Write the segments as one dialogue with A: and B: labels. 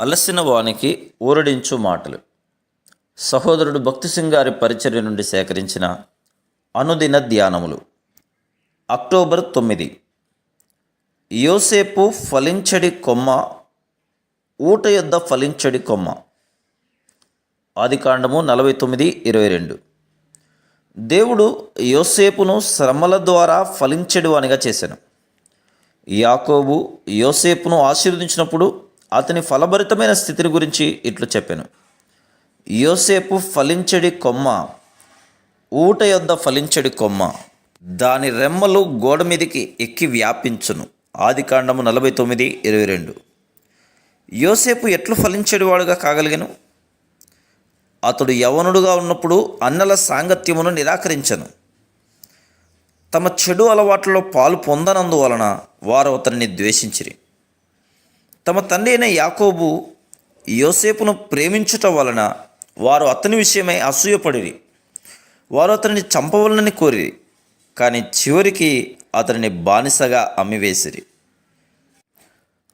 A: అలసిన వానికి ఊరడించు మాటలు. సహోదరుడు భక్తి సింగారి పరిచర్య నుండి సేకరించిన అనుదిన ధ్యానములు. అక్టోబర్ తొమ్మిది. యోసేపు ఫలించడి కొమ్మ ఊట యొద్ద ఫలించడి కొమ్మ. ఆదికాండము నలభై తొమ్మిది ఇరవై రెండు. దేవుడు యోసేపును శ్రమల ద్వారా ఫలించడు అనిగా చేశాను. యాకోబు యోసేపును ఆశీర్వదించినప్పుడు అతని ఫలభరితమైన స్థితిని గురించి ఇట్లు చెప్పాను. యోసేపు ఫలించడి కొమ్మ ఊట యొద్ద ఫలించడి కొమ్మ దాని రెమ్మలు గోడ మీదకి ఎక్కి వ్యాపించును. ఆది కాండము నలభై తొమ్మిది ఇరవై రెండు. యోసేపు ఎట్లు ఫలించేవాడుగా కాగలిగాను? అతడు యవనుడుగా ఉన్నప్పుడు అన్నల సాంగత్యమును నిరాకరించను. తమ చెడు అలవాట్లలో పాలు పొందనందువలన వారు అతన్ని ద్వేషించిరి. తమ తండ్రి అయిన యాకోబు యోసేపును ప్రేమించుట వలన వారు అతని విషయమై అసూయపడిరి. వారు అతనిని చంపవలనని కోరిరి కానీ చివరికి అతనిని బానిసగా అమ్మివేసిరి.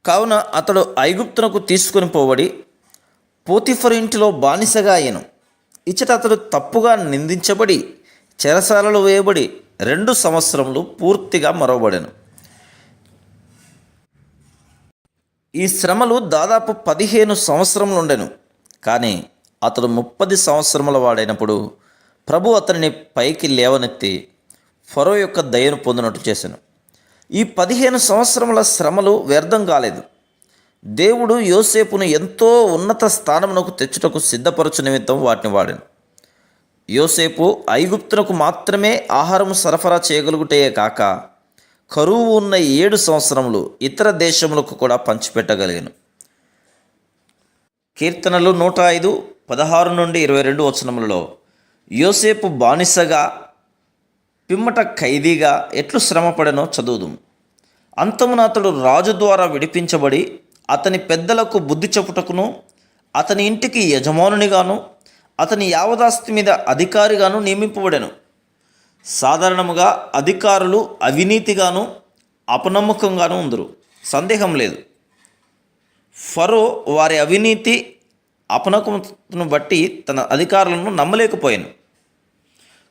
A: కావున అతడు ఐగుప్తునకు తీసుకొని పోబడి పోతిఫర్ ఇంటిలో బానిసగా అయ్యను. ఇచ్చట అతడు తప్పుగా నిందించబడి చెరసాలలో వేయబడి రెండు సంవత్సరములు పూర్తిగా మరవబడెను. ఈ శ్రమలు దాదాపు పదిహేను సంవత్సరములు ఉండెను. కానీ అతడు ముప్పది సంవత్సరముల వాడైనప్పుడు ప్రభు అతనిని పైకి లేవనెత్తి ఫరో యొక్క దయను పొందినట్టు చేశాను ఈ పదిహేను సంవత్సరముల శ్రమలు వ్యర్థం కాలేదు. దేవుడు యోసేపును ఎంతో ఉన్నత స్థానమునకు తెచ్చుటకు సిద్ధపరచు నిమిత్తం వాటిని వాడాను. యోసేపు ఐగుప్తునకు మాత్రమే ఆహారం సరఫరా చేయగలుగుటే కాక కరువు ఉన్న ఏడు సంవత్సరములు ఇతర దేశములకు కూడా పంచిపెట్టగలిగాను. కీర్తనలు నూట ఐదు పదహారు నుండి ఇరవై రెండు వచనములలో యోసేపు బానిసగా పిమ్మట ఖైదీగా ఎట్లు శ్రమపడనో చదువుదు. అంతమున అతడు రాజు ద్వారా విడిపించబడి అతని పెద్దలకు బుద్ధి చెప్పుటకును అతని ఇంటికి యజమానునిగాను అతని యావదాస్తి మీద అధికారిగాను నియమింపబడెను. సాధారణముగా అధికారులు అవినీతిగాను అపనమ్మకంగాను ఉందరు. సందేహం లేదు. ఫరో వారి అవినీతి అపనకమును బట్టి తన అధికారులను నమ్మలేకపోయాను.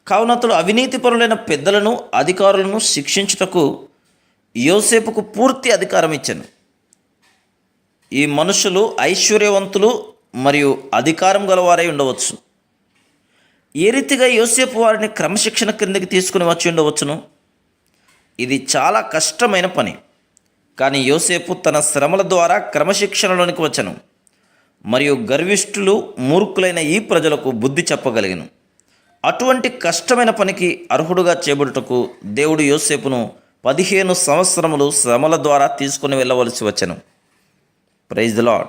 A: కావున అతడు అవినీతిపరులైన పెద్దలను అధికారులను శిక్షించుటకు యోసేపుకు పూర్తి అధికారం ఇచ్చాను. ఈ మనుషులు ఐశ్వర్యవంతులు మరియు అధికారం గలవారై ఉండవచ్చు ఏ రీతిగా యోసేపు వారిని క్రమశిక్షణ క్రిందకి తీసుకుని వచ్చి ఉండవచ్చును? ఇది చాలా కష్టమైన పని. కానీ యోసేపు తన శ్రమల ద్వారా క్రమశిక్షణలోనికి వచ్చను. మరియు గర్విష్ఠులు మూర్ఖులైన ఈ ప్రజలకు బుద్ధి చెప్పగలిగను. అటువంటి కష్టమైన పనికి అర్హుడుగా చేపడుటకు దేవుడు యోసేపును పదిహేను సంవత్సరములు శ్రమల ద్వారా తీసుకుని వెళ్ళవలసి వచ్చను. Praise the lord